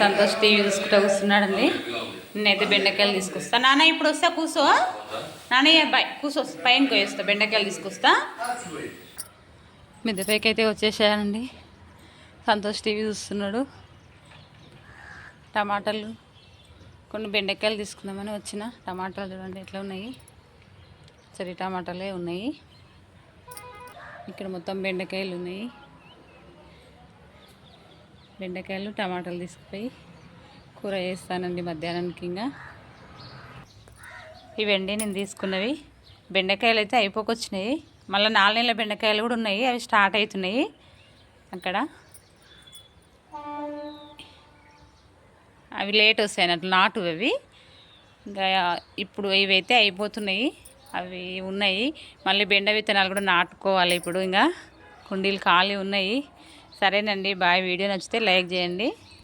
Santosh TV చూసుకుంటా కూర్చున్నాడండి. నేనైతే బెండకాయలు తీసుకొస్తా. నాన్న ఇప్పుడు వస్తా కూసో నాన్నయ్య బై కూసో పైన పోయేస్తా బెండకాయలు తీసుకొస్తా. మిద్దపైకి అయితే వచ్చేసానండి సంతోష్ టీవీ చూస్తున్నాడు. టమాటాలు కొన్ని బెండకాయలు తీసుకుందామని వచ్చిన. టమాటాలు చూడండి ఎట్లా ఉన్నాయి. సరే టమాటాలే ఉన్నాయి. ఇక్కడ మొత్తం బెండకాయలు ఉన్నాయి. బెండకాయలు టమాటాలు తీసుకుపోయి కూర చేస్తానండి మధ్యాహ్నానికి ఇంకా ఇవండి నేను తీసుకున్నవి. బెండకాయలు అయితే అయిపోకొచ్చినాయి. మళ్ళీ నాలుగు నెలల బెండకాయలు కూడా ఉన్నాయి. అవి స్టార్ట్ అవుతున్నాయి. అక్కడ. అవి లేట్ వస్తాయి అన్నట్లు నాటు అవి. ఇంకా ఇప్పుడు ఇవైతే అయిపోతున్నాయి. అవి ఉన్నాయి. మళ్ళీ బెండ విత్తనాలు కూడా నాటుకోవాలి ఇప్పుడు ఇంకా కుండీలు ఖాళీ ఉన్నాయి. సరేనండి బాయ్. వీడియో నచ్చితే లైక్ చేయండి.